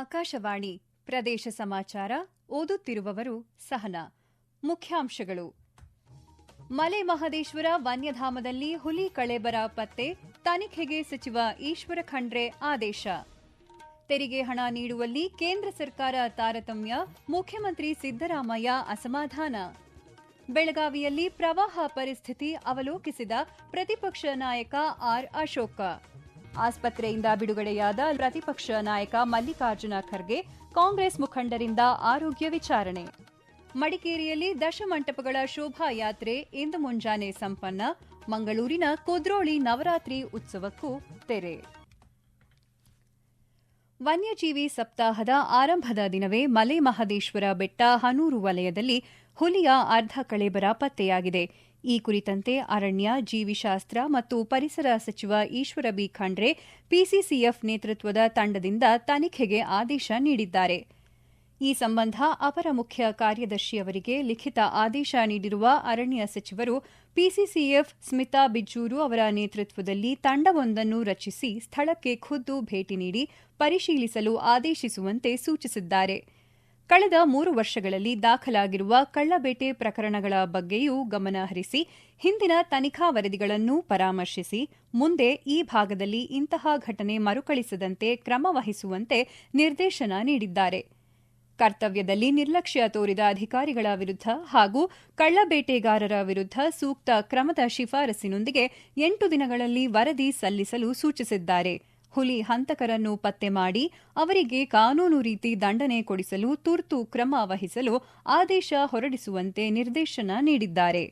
ಆಕಾಶವಾಣಿ ಪ್ರದೇಶ ಸಮಾಚಾರ ಓದುತ್ತಿರುವವರು ಸಹನ. ಮುಖ್ಯಾಂಶಗಳು. ಮಲೆ ಮಹದೇಶ್ವರ ವನ್ಯಧಾಮದಲ್ಲಿ ಹುಲಿ ಕಳೆಬರ ಪತ್ತೆ, ತನಿಖೆಗೆ ಸಚಿವ ಈಶ್ವರ ಖಂಡ್ರೆ ಆದೇಶ. ತೆರಿಗೆ ಹಣ ನೀಡುವಲ್ಲಿ ಕೇಂದ್ರ ಸರ್ಕಾರ ತಾರತಮ್ಯ, ಮುಖ್ಯಮಂತ್ರಿ ಸಿದ್ದರಾಮಯ್ಯ ಅಸಮಾಧಾನ. ಬೆಳಗಾವಿಯಲ್ಲಿ ಪ್ರವಾಹ ಪರಿಸ್ಥಿತಿ ಅವಲೋಕಿಸಿದ ಪ್ರತಿಪಕ್ಷ ನಾಯಕ ಆರ್ ಅಶೋಕ. ಆಸ್ಪತ್ರೆಯಿಂದ ಬಿಡುಗಡೆಯಾದ ಪ್ರತಿಪಕ್ಷ ನಾಯಕ ಮಲ್ಲಿಕಾರ್ಜುನ ಖರ್ಗೆ ಕಾಂಗ್ರೆಸ್ ಮುಖಂಡರಿಂದ ಆರೋಗ್ಯ ವಿಚಾರಣೆ. ಮಡಿಕೇರಿಯಲ್ಲಿ ದಶಮಂಟಪಗಳ ಶೋಭಾಯಾತ್ರೆ ಇಂದು ಮುಂಜಾನೆ ಸಂಪನ್ನ. ಮಂಗಳೂರಿನ ಕುದ್ರೋಳಿ ನವರಾತ್ರಿ ಉತ್ಸವಕ್ಕೂ ತೆರೆ. ವನ್ಯಜೀವಿ ಸಪ್ತಾಹದ ಆರಂಭದ ದಿನವೇ ಮಲೆ ಮಹದೇಶ್ವರ ಬೆಟ್ಟ ಹನೂರು ವಲಯದಲ್ಲಿ ಹುಲಿಯ ಅರ್ಧ ಕಳೇಬರ ಪತ್ತೆಯಾಗಿದೆ. ಈ ಕುರಿತಂತೆ ಅರಣ್ಯ, ಜೀವಿಶಾಸ್ತ್ರ ಮತ್ತು ಪರಿಸರ ಸಚಿವ ಈಶ್ವರ ಬಿ. ಖಂಡ್ರೆ ಪಿಸಿಸಿಎಫ್ ನೇತೃತ್ವದ ತಂಡದಿಂದ ತನಿಖೆಗೆ ಆದೇಶ ನೀಡಿದ್ದಾರೆ. ಈ ಸಂಬಂಧ ಅಪರ ಮುಖ್ಯ ಕಾರ್ಯದರ್ಶಿಯವರಿಗೆ ಲಿಖಿತ ಆದೇಶ ನೀಡಿರುವ ಅರಣ್ಯ ಸಚಿವರು ಪಿಸಿಸಿಎಫ್ ಸ್ಮಿತಾ ಬಿಜ್ಜೂರು ಅವರ ನೇತೃತ್ವದಲ್ಲಿ ತಂಡವೊಂದನ್ನು ರಚಿಸಿ ಸ್ಥಳಕ್ಕೆ ಖುದ್ದು ಭೇಟಿ ನೀಡಿ ಪರಿಶೀಲಿಸಲು ಆದೇಶಿಸುವಂತೆ ಸೂಚಿಸಿದ್ದಾರೆ. ಕಳೆದ ಮೂರು ವರ್ಷಗಳಲ್ಲಿ ದಾಖಲಾಗಿರುವ ಕಳ್ಳಬೇಟೆ ಪ್ರಕರಣಗಳ ಬಗ್ಗೆಯೂ ಗಮನಹರಿಸಿ ಹಿಂದಿನ ತನಿಖಾ ವರದಿಗಳನ್ನು ಪರಾಮರ್ಶಿಸಿ, ಮುಂದೆ ಈ ಭಾಗದಲ್ಲಿ ಇಂತಹ ಘಟನೆ ಮರುಕಳಿಸದಂತೆ ಕ್ರಮ ವಹಿಸುವಂತೆ ನಿರ್ದೇಶನ ನೀಡಿದ್ದಾರೆ. ಕರ್ತವ್ಯದಲ್ಲಿ ನಿರ್ಲಕ್ಷ್ಯ ತೋರಿದ ಅಧಿಕಾರಿಗಳ ವಿರುದ್ಧ ಹಾಗೂ ಕಳ್ಳಬೇಟೆಗಾರರ ವಿರುದ್ಧ ಸೂಕ್ತ ಕ್ರಮದ ಶಿಫಾರಸಿನೊಂದಿಗೆ ಎಂಟು ದಿನಗಳಲ್ಲಿ ವರದಿ ಸಲ್ಲಿಸಲು ಸೂಚಿಸಿದ್ದಾರೆ. ಹುಲಿ ಹಂತಕರನ್ನು ಪತ್ತೆ ಮಾಡಿ ಅವರಿಗೆ ಕಾನೂನು ರೀತಿ ದಂಡನೆ ಕೊಡಿಸಲು ತುರ್ತು ಕ್ರಮ ವಹಿಸಲು ಆದೇಶ ಹೊರಡಿಸುವಂತೆ ನಿರ್ದೇಶನ ನೀಡಿದ್ದಾರೆ.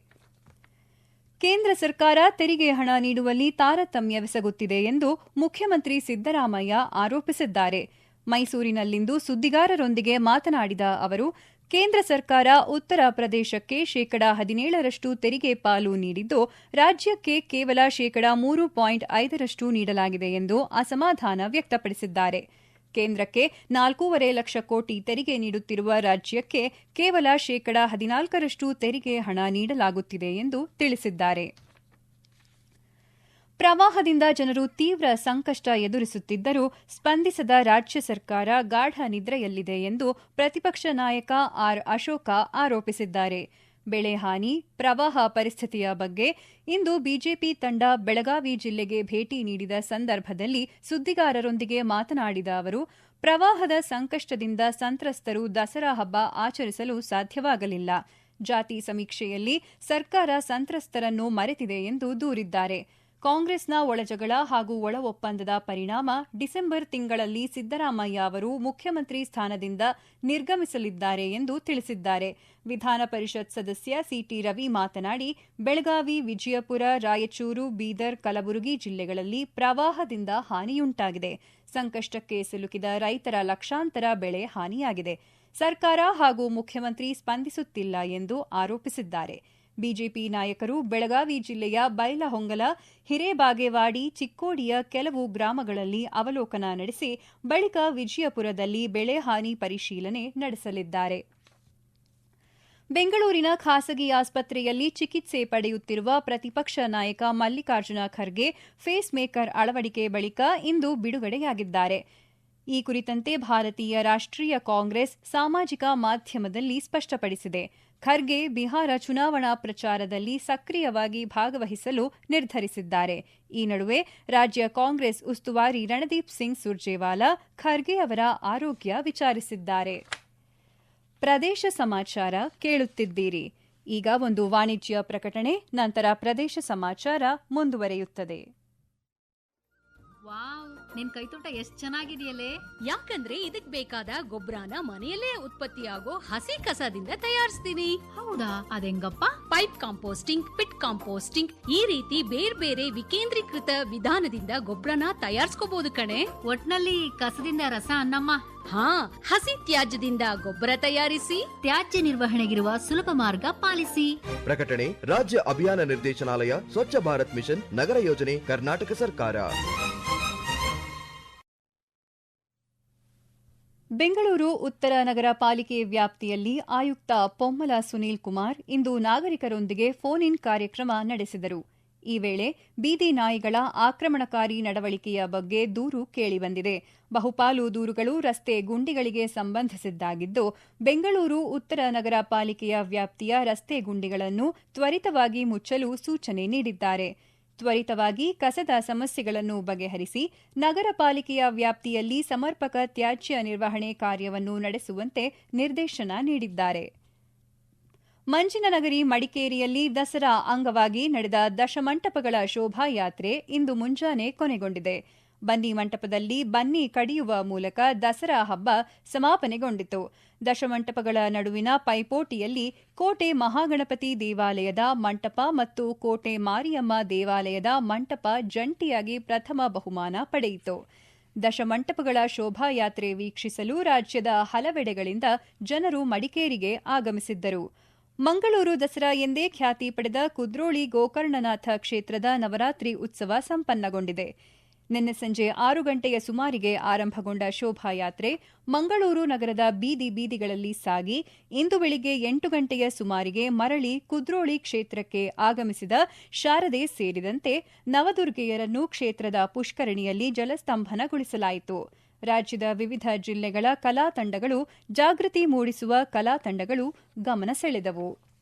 ಕೇಂದ್ರ ಸರ್ಕಾರ ತೆರಿಗೆ ಹಣ ನೀಡುವಲ್ಲಿ ತಾರತಮ್ಯವೆಸಗುತ್ತಿದೆ ಎಂದು ಮುಖ್ಯಮಂತ್ರಿ ಸಿದ್ದರಾಮಯ್ಯ ಆರೋಪಿಸಿದ್ದಾರೆ. ಮೈಸೂರಿನಲ್ಲಿಂದು ಸುದ್ದಿಗಾರರೊಂದಿಗೆ ಮಾತನಾಡಿದ ಅವರು ಕೇಂದ್ರ ಸರ್ಕಾರ ಉತ್ತರ ಪ್ರದೇಶಕ್ಕೆ ಶೇಕಡಾ ಹದಿನೇಳರಷ್ಟು ತೆರಿಗೆ ಪಾಲು ನೀಡಿದ್ದು, ರಾಜ್ಯಕ್ಕೆ ಕೇವಲ ಶೇಕಡಾ ಮೂರು ಪಾಯಿಂಟ್ ಐದರಷ್ಟು ನೀಡಲಾಗಿದೆ ಎಂದು ಅಸಮಾಧಾನ ವ್ಯಕ್ತಪಡಿಸಿದ್ದಾರೆ. ಕೇಂದ್ರಕ್ಕೆ ನಾಲ್ಕೂವರೆ ಲಕ್ಷ ಕೋಟಿ ತೆರಿಗೆ ನೀಡುತ್ತಿರುವ ರಾಜ್ಯಕ್ಕೆ ಕೇವಲ ಶೇಕಡಾ ಹದಿನಾಲ್ಕರಷ್ಟು ತೆರಿಗೆ ಹಣ ನೀಡಲಾಗುತ್ತಿದೆ ಎಂದು ತಿಳಿಸಿದ್ದಾರೆ. ಪ್ರವಾಹದಿಂದ ಜನರು ತೀವ್ರ ಸಂಕಷ್ಟ ಎದುರಿಸುತ್ತಿದ್ದರೂ ಸ್ಪಂದಿಸದ ರಾಜ್ಯ ಸರ್ಕಾರ ಗಾಢ ನಿದ್ರೆಯಲ್ಲಿದೆ ಎಂದು ಪ್ರತಿಪಕ್ಷ ನಾಯಕ ಆರ್ ಅಶೋಕ ಆರೋಪಿಸಿದ್ದಾರೆ. ಬೆಳೆ ಹಾನಿ, ಪ್ರವಾಹ ಪರಿಸ್ಥಿತಿಯ ಬಗ್ಗೆ ಇಂದು ಬಿಜೆಪಿ ತಂಡ ಬೆಳಗಾವಿ ಜಿಲ್ಲೆಗೆ ಭೇಟಿ ನೀಡಿದ ಸಂದರ್ಭದಲ್ಲಿ ಸುದ್ದಿಗಾರರೊಂದಿಗೆ ಮಾತನಾಡಿದ ಅವರು, ಪ್ರವಾಹದ ಸಂಕಷ್ಟದಿಂದ ಸಂತ್ರಸ್ತರು ದಸರಾ ಹಬ್ಬ ಆಚರಿಸಲು ಸಾಧ್ಯವಾಗಲಿಲ್ಲ. ಜಾತಿ ಸಮೀಕ್ಷೆಯಲ್ಲಿ ಸರ್ಕಾರ ಸಂತ್ರಸ್ತರನ್ನು ಮರೆತಿದೆ ಎಂದು ದೂರಿದ್ದಾರೆ. ಕಾಂಗ್ರೆಸ್ನ ಒಳಜಗಳ ಹಾಗೂ ಒಳ ಒಪ್ಪಂದದ ಪರಿಣಾಮ ಡಿಸೆಂಬರ್ ತಿಂಗಳಲ್ಲಿ ಸಿದ್ದರಾಮಯ್ಯ ಅವರು ಮುಖ್ಯಮಂತ್ರಿ ಸ್ಥಾನದಿಂದ ನಿರ್ಗಮಿಸಲಿದ್ದಾರೆ ಎಂದು ತಿಳಿಸಿದ್ದಾರೆ. ವಿಧಾನ ಪರಿಷತ್ ಸದಸ್ಯ ಸಿಟಿ ರವಿ ಮಾತನಾಡಿ, ಬೆಳಗಾವಿ, ವಿಜಯಪುರ, ರಾಯಚೂರು, ಬೀದರ್, ಕಲಬುರಗಿ ಜಿಲ್ಲೆಗಳಲ್ಲಿ ಪ್ರವಾಹದಿಂದ ಹಾನಿಯುಂಟಾಗಿದೆ. ಸಂಕಷ್ಟಕ್ಕೆ ಸಿಲುಕಿದ ರೈತರ ಲಕ್ಷಾಂತರ ಬೆಳೆ ಹಾನಿಯಾಗಿದೆ. ಸರ್ಕಾರ ಹಾಗೂ ಮುಖ್ಯಮಂತ್ರಿ ಸ್ಪಂದಿಸುತ್ತಿಲ್ಲ ಎಂದು ಆರೋಪಿಸಿದ್ದಾರೆ. ಬಿಜೆಪಿ ನಾಯಕರು ಬೆಳಗಾವಿ ಜಿಲ್ಲೆಯ ಬೈಲಹೊಂಗಲ, ಹಿರೇಬಾಗೇವಾಡಿ, ಚಿಕ್ಕೋಡಿಯ ಕೆಲವು ಗ್ರಾಮಗಳಲ್ಲಿ ಅವಲೋಕನ ನಡೆಸಿ ಬಳಿಕ ವಿಜಯಪುರದಲ್ಲಿ ಬೆಳೆ ಹಾನಿ ಪರಿಶೀಲನೆ ನಡೆಸಲಿದ್ದಾರೆ. ಬೆಂಗಳೂರಿನ ಖಾಸಗಿ ಆಸ್ಪತ್ರೆಯಲ್ಲಿ ಚಿಕಿತ್ಸೆ ಪಡೆಯುತ್ತಿರುವ ಪ್ರತಿಪಕ್ಷ ನಾಯಕ ಮಲ್ಲಿಕಾರ್ಜುನ ಖರ್ಗೆ ಫೇಸ್ ಮೇಕರ್ ಅಳವಡಿಕೆ ಬಳಿಕ ಇಂದು ಬಿಡುಗಡೆಯಾಗಿದ್ದಾರೆ. ಈ ಕುರಿತಂತೆ ಭಾರತೀಯ ರಾಷ್ಟ್ರೀಯ ಕಾಂಗ್ರೆಸ್ ಸಾಮಾಜಿಕ ಮಾಧ್ಯಮದಲ್ಲಿ ಸ್ಪಷ್ಟಪಡಿಸಿದೆ. ಖರ್ಗೆ ಬಿಹಾರ ಚುನಾವಣಾ ಪ್ರಚಾರದಲ್ಲಿ ಸಕ್ರಿಯವಾಗಿ ಭಾಗವಹಿಸಲು ನಿರ್ಧರಿಸಿದ್ದಾರೆ. ಈ ನಡುವೆ ರಾಜ್ಯ ಕಾಂಗ್ರೆಸ್ ಉಸ್ತುವಾರಿ ರಣದೀಪ್ ಸಿಂಗ್ ಸುರ್ಜೇವಾಲಾ ಖರ್ಗೆ ಅವರ ಆರೋಗ್ಯ ವಿಚಾರಿಸಿದ್ದಾರೆ. ಪ್ರದೇಶ ಸಮಾಚಾರ ಕೇಳುತ್ತಿದ್ದೀರಿ. ಈಗ ಒಂದು ವಾಣಿಜ್ಯ ಪ್ರಕಟಣೆ, ನಂತರ ಪ್ರದೇಶ ಸಮಾಚಾರ ಮುಂದುವರೆಯುತ್ತದೆ. ವಾವ್ ನಿನ್ ಕೈತೋಟ ಎಷ್ಟ್ ಚೆನ್ನಾಗಿದೆಯಲ್ಲೇ? ಯಾಕಂದ್ರೆ ಇದಕ್ ಬೇಕಾದ ಗೊಬ್ಬರನ ಮನೆಯಲ್ಲೇ ಉತ್ಪತ್ತಿಯಾಗೋ ಹಸಿ ಕಸದಿಂದ ತಯಾರಿಸ್ತೀನಿ. ಹೌದಾ? ಅದೆಂಗಪ್ಪ? ಪೈಪ್ ಕಾಂಪೋಸ್ಟಿಂಗ್ ಪಿಟ್ ಕಾಂಪೋಸ್ಟಿಂಗ್ ಈ ರೀತಿ ಬೇರೆ ಬೇರೆ ವಿಕೇಂದ್ರೀಕೃತ ವಿಧಾನದಿಂದ ಗೊಬ್ಬರನ ತಯಾರಿಸ್ಕೋಬಹುದು ಕಣೆ. ಒಟ್ನಲ್ಲಿ ಕಸದಿಂದ ರಸ ಅನ್ನಮ್ಮ. ಹಾ ಹಸಿ ತ್ಯಾಜ್ಯದಿಂದ ಗೊಬ್ಬರ ತಯಾರಿಸಿ ತ್ಯಾಜ್ಯ ನಿರ್ವಹಣೆಗಿರುವ ಸುಲಭ ಮಾರ್ಗ ಪಾಲಿಸಿ. ಪ್ರಕಟಣೆ ರಾಜ್ಯ ಅಭಿಯಾನ ನಿರ್ದೇಶನಾಲಯ ಸ್ವಚ್ಛ ಭಾರತ್ ಮಿಷನ್ ನಗರ ಯೋಜನೆ ಕರ್ನಾಟಕ ಸರ್ಕಾರ. ಬೆಂಗಳೂರು ಉತ್ತರ ನಗರ ಪಾಲಿಕೆ ವ್ಯಾಪ್ತಿಯಲ್ಲಿ ಆಯುಕ್ತ ಪೊಮ್ಮಲ ಸುನೀಲ್ ಕುಮಾರ್ ಇಂದು ನಾಗರಿಕರೊಂದಿಗೆ ಫೋನ್ ಇನ್ ಕಾರ್ಯಕ್ರಮ ನಡೆಸಿದರು. ಈ ವೇಳೆ ಬೀದಿ ನಾಯಿಗಳ ಆಕ್ರಮಣಕಾರಿ ನಡವಳಿಕೆಯ ಬಗ್ಗೆ ದೂರು ಕೇಳಿಬಂದಿದೆ. ಬಹುಪಾಲು ದೂರುಗಳು ರಸ್ತೆ ಗುಂಡಿಗಳಿಗೆ ಸಂಬಂಧಿಸಿದ್ದಾಗಿದ್ದು, ಬೆಂಗಳೂರು ಉತ್ತರ ನಗರ ಪಾಲಿಕೆಯ ವ್ಯಾಪ್ತಿಯ ರಸ್ತೆ ಗುಂಡಿಗಳನ್ನು ತ್ವರಿತವಾಗಿ ಮುಚ್ಚಲು ಸೂಚನೆ ನೀಡಿದ್ದಾರೆ. ತ್ವರಿತವಾಗಿ ಕಸದ ಸಮಸ್ಯೆಗಳನ್ನು ಬಗೆಹರಿಸಿ ನಗರ ಪಾಲಿಕೆಯ ವ್ಯಾಪ್ತಿಯಲ್ಲಿ ಸಮರ್ಪಕ ತ್ಯಾಜ್ಯ ನಿರ್ವಹಣೆ ಕಾರ್ಯವನ್ನು ನಡೆಸುವಂತೆ ನಿರ್ದೇಶನ ನೀಡಿದ್ದಾರೆ. ಮಂಜಿನನಗರಿ ಮಡಿಕೇರಿಯಲ್ಲಿ ದಸರಾ ಅಂಗವಾಗಿ ನಡೆದ ದಶಮಂಟಪಗಳ ಶೋಭಾಯಾತ್ರೆ ಇಂದು ಮುಂಜಾನೆ ಕೊನೆಗೊಂಡಿದೆ. ಬನ್ನಿ ಮಂಟಪದಲ್ಲಿ ಬನ್ನಿ ಕಡಿಯುವ ಮೂಲಕ ದಸರಾ ಹಬ್ಬ ಸಮಾಪನೆಗೊಂಡಿತು. ದಶಮಂಟಪಗಳ ನಡುವಿನ ಪೈಪೋಟಿಯಲ್ಲಿ ಕೋಟೆ ಮಹಾಗಣಪತಿ ದೇವಾಲಯದ ಮಂಟಪ ಮತ್ತು ಕೋಟೆ ಮಾರಿಯಮ್ಮ ದೇವಾಲಯದ ಮಂಟಪ ಜಂಟಿಯಾಗಿ ಪ್ರಥಮ ಬಹುಮಾನ ಪಡೆಯಿತು. ದಶಮಂಟಪಗಳ ಶೋಭಾಯಾತ್ರೆ ವೀಕ್ಷಿಸಲು ರಾಜ್ಯದ ಹಲವೆಡೆಗಳಿಂದ ಜನರು ಮಡಿಕೇರಿಗೆ ಆಗಮಿಸಿದ್ದರು. ಮಂಗಳೂರು ದಸರಾ ಎಂದೇ ಖ್ಯಾತಿ ಪಡೆದ ಕುದ್ರೋಳಿ ಗೋಕರ್ಣನಾಥ ಕ್ಷೇತ್ರದ ನವರಾತ್ರಿ ಉತ್ಸವ ಸಂಪನ್ನಗೊಂಡಿದೆ. ನಿನ್ನೆ ಸಂಜೆ ಆರು ಗಂಟೆಯ ಸುಮಾರಿಗೆ ಆರಂಭಗೊಂಡ ಶೋಭಾಯಾತ್ರೆ ಮಂಗಳೂರು ನಗರದ ಬೀದಿ ಬೀದಿಗಳಲ್ಲಿ ಸಾಗಿ, ಇಂದು ಬೆಳಿಗ್ಗೆ ಎಂಟು ಗಂಟೆಯ ಸುಮಾರಿಗೆ ಮರಳಿ ಕುದ್ರೋಳಿ ಕ್ಷೇತ್ರಕ್ಕೆ ಆಗಮಿಸಿದ ಶಾರದೆ ಸೇರಿದಂತೆ ನವದುರ್ಗೆಯರನ್ನು ಕ್ಷೇತ್ರದ ಪುಷ್ಕರಣಿಯಲ್ಲಿ ಜಲಸ್ತಂಭನಗೊಳಿಸಲಾಯಿತು. ರಾಜ್ಯದ ವಿವಿಧ ಜಿಲ್ಲೆಗಳ ಕಲಾ ತಂಡಗಳು ಜಾಗೃತಿ ಮೂಡಿಸುವ ಕಲಾ ತಂಡಗಳು ಗಮನ ಸೆಳೆದವು.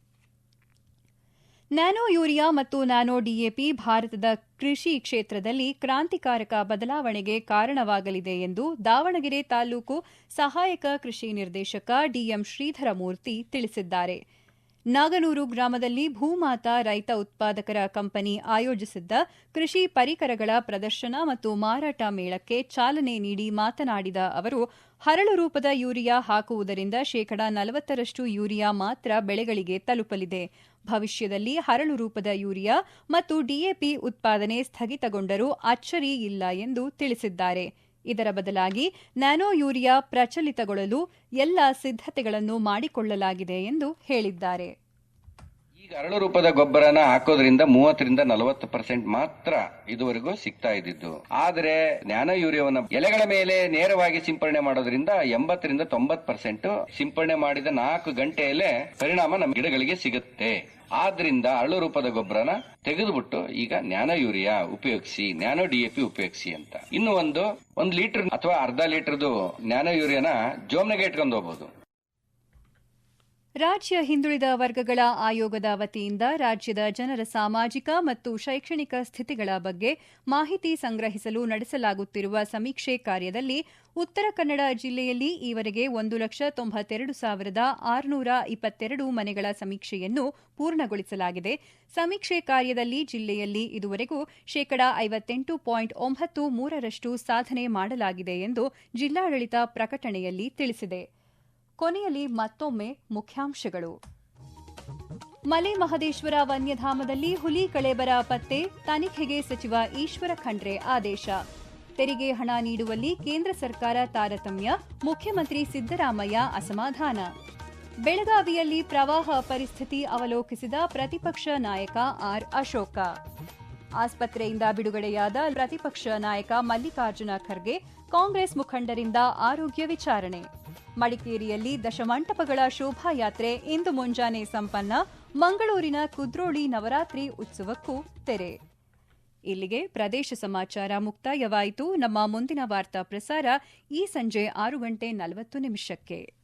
ನ್ಯಾನೋ ಯೂರಿಯಾ ಮತ್ತು ನ್ಯಾನೋ ಡಿಎಪಿ ಭಾರತದ ಕೃಷಿ ಕ್ಷೇತ್ರದಲ್ಲಿ ಕ್ರಾಂತಿಕಾರಕ ಬದಲಾವಣೆಗೆ ಕಾರಣವಾಗಲಿದೆ ಎಂದು ದಾವಣಗೆರೆ ತಾಲೂಕು ಸಹಾಯಕ ಕೃಷಿ ನಿರ್ದೇಶಕ ಡಿಎಂ ಶ್ರೀಧರಮೂರ್ತಿ ತಿಳಿಸಿದ್ದಾರೆ. ನಾಗನೂರು ಗ್ರಾಮದಲ್ಲಿ ಭೂಮಾತಾ ರೈತ ಉತ್ಪಾದಕರ ಕಂಪನಿ ಆಯೋಜಿಸಿದ್ದ ಕೃಷಿ ಪರಿಕರಗಳ ಪ್ರದರ್ಶನ ಮತ್ತು ಮಾರಾಟ ಮೇಳಕ್ಕೆ ಚಾಲನೆ ನೀಡಿ ಮಾತನಾಡಿದ ಅವರು, ಹರಳು ರೂಪದ ಯೂರಿಯಾ ಹಾಕುವುದರಿಂದ ಶೇಕಡಾ ನಲವತ್ತರಷ್ಟು ಯೂರಿಯಾ ಮಾತ್ರ ಬೆಳೆಗಳಿಗೆ ತಲುಪಲಿದೆ. ಭವಿಷ್ಯದಲ್ಲಿ ಹರಳು ರೂಪದ ಯೂರಿಯಾ ಮತ್ತು ಡಿಎಪಿ ಉತ್ಪಾದನೆ ಸ್ಥಗಿತಗೊಂಡರೂ ಅಚ್ಚರಿ ಇಲ್ಲ ಎಂದು ತಿಳಿಸಿದ್ದಾರೆ. ಇದರ ಬದಲಾಗಿ ನ್ಯಾನೋ ಯೂರಿಯಾ ಪ್ರಚಲಿತಗೊಳ್ಳಲು ಎಲ್ಲ ಸಿದ್ಧತೆಗಳನ್ನು ಮಾಡಿಕೊಳ್ಳಲಾಗಿದೆ ಎಂದು ಹೇಳಿದ್ದಾರೆ. ಅರಳು ರೂಪದ ಗೊಬ್ಬರನ ಹಾಕೋದ್ರಿಂದ ಮೂವತ್ತರಿಂದ ನಲವತ್ತು ಪರ್ಸೆಂಟ್ ಮಾತ್ರ ಇದುವರೆಗೂ ಸಿಗ್ತಾ ಇದ್ದಿದ್ದು. ಆದ್ರೆ ನ್ಯಾನೋ ಯೂರಿಯಾವನ್ನ ಎಲೆಗಳ ಮೇಲೆ ನೇರವಾಗಿ ಸಿಂಪರಣೆ ಮಾಡೋದ್ರಿಂದ ಎಂಬತ್ತರಿಂದ ತೊಂಬತ್ ಪರ್ಸೆಂಟ್ ಸಿಂಪರಣೆ ಮಾಡಿದ ನಾಲ್ಕು ಗಂಟೆಯಲ್ಲೇ ಪರಿಣಾಮ ನಮ್ಮ ಗಿಡಗಳಿಗೆ ಸಿಗುತ್ತೆ. ಆದ್ರಿಂದ ಅರಳು ರೂಪದ ಗೊಬ್ಬರನ ತೆಗೆದುಬಿಟ್ಟು ಈಗ ನ್ಯಾನೋ ಯೂರಿಯಾ ಉಪಯೋಗಿಸಿ, ನ್ಯಾನೋ ಡಿಎಪಿ ಉಪಯೋಗಿಸಿ ಅಂತ. ಇನ್ನು ಒಂದು ಒಂದು ಲೀಟರ್ ಅಥವಾ ಅರ್ಧ ಲೀಟರ್ದು ನ್ಯಾನೋ ಯೂರಿಯಾನ ಜೋಮ್ನೆಗೆ ಇಟ್ಕೊಂಡು ಹೋಗ್ಬೋದು. ರಾಜ್ಯ ಹಿಂದುಳಿದ ವರ್ಗಗಳ ಆಯೋಗದ ವತಿಯಿಂದ ರಾಜ್ಯದ ಜನರ ಸಾಮಾಜಿಕ ಮತ್ತು ಶೈಕ್ಷಣಿಕ ಸ್ಥಿತಿಗಳ ಬಗ್ಗೆ ಮಾಹಿತಿ ಸಂಗ್ರಹಿಸಲು ನಡೆಸಲಾಗುತ್ತಿರುವ ಸಮೀಕ್ಷೆ ಕಾರ್ಯದಲ್ಲಿ ಉತ್ತರ ಕನ್ನಡ ಜಿಲ್ಲೆಯಲ್ಲಿ ಈವರೆಗೆ ಒಂದು ಲಕ್ಷ ತೊಂಬತ್ತೆರಡು ಸಾವಿರದ ಆರುನೂರ ಇಪ್ಪತ್ತೆರಡು ಮನೆಗಳ ಸಮೀಕ್ಷೆಯನ್ನು ಪೂರ್ಣಗೊಳಿಸಲಾಗಿದೆ. ಸಮೀಕ್ಷೆ ಕಾರ್ಯದಲ್ಲಿ ಜಿಲ್ಲೆಯಲ್ಲಿ ಇದುವರೆಗೂ ಶೇಕಡಾ ಐವತ್ತೆಂಟು ಪಾಯಿಂಟ್ ಒಂಬತ್ತು ಮೂರರಷ್ಟು ಸಾಧನೆ ಮಾಡಲಾಗಿದೆ ಎಂದು ಜಿಲ್ಲಾಡಳಿತ ಪ್ರಕಟಣೆಯಲ್ಲಿ ತಿಳಿಸಿದೆ. ಕೊನೆಯಲ್ಲಿ ಮತ್ತೊಮ್ಮೆ ಮುಖ್ಯಾಂಶಗಳು. ಮಲೆ ಮಹದೇಶ್ವರ ವನ್ಯಧಾಮದಲ್ಲಿ ಹುಲಿ ಕಳೆಬರ ಪತ್ತೆ, ತನಿಖೆಗೆ ಸಚಿವ ಈಶ್ವರ ಖಂಡ್ರೆ ಆದೇಶ. ತೆರಿಗೆ ಹಣ ನೀಡುವಲ್ಲಿ ಕೇಂದ್ರ ಸರ್ಕಾರ ತಾರತಮ್ಯ, ಮುಖ್ಯಮಂತ್ರಿ ಸಿದ್ದರಾಮಯ್ಯ ಅಸಮಾಧಾನ. ಬೆಳಗಾವಿಯಲ್ಲಿ ಪ್ರವಾಹ ಪರಿಸ್ಥಿತಿ ಅವಲೋಕಿಸಿದ ಪ್ರತಿಪಕ್ಷ ನಾಯಕ ಆರ್ ಅಶೋಕ. ಆಸ್ಪತ್ರೆಯಿಂದ ಬಿಡುಗಡೆಯಾದ ಪ್ರತಿಪಕ್ಷ ನಾಯಕ ಮಲ್ಲಿಕಾರ್ಜುನ ಖರ್ಗೆ ಕಾಂಗ್ರೆಸ್ ಮುಖಂಡರಿಂದ ಆರೋಗ್ಯ ವಿಚಾರಣೆ. ಮಡಿಕೇರಿಯಲ್ಲಿ ದಶಮಂಟಪಗಳ ಶೋಭಾಯಾತ್ರೆ ಇಂದು ಮುಂಜಾನೆ ಸಂಪನ್ನ ಮಂಗಳೂರಿನ ಕುದ್ರೋಳಿ ನವರಾತ್ರಿ ಉತ್ಸವಕ್ಕೂ ತೆರೆ. ಇಲ್ಲಿಗೆ ಪ್ರದೇಶ ಸಮಾಚಾರ ಮುಕ್ತಾಯವಾಯಿತು. ನಮ್ಮ ಮುಂದಿನ ವಾರ್ತಾ ಪ್ರಸಾರ ಈ ಸಂಜೆ ಆರು ಗಂಟೆ ನಲವತ್ತು ನಿಮಿಷಕ್ಕೆ.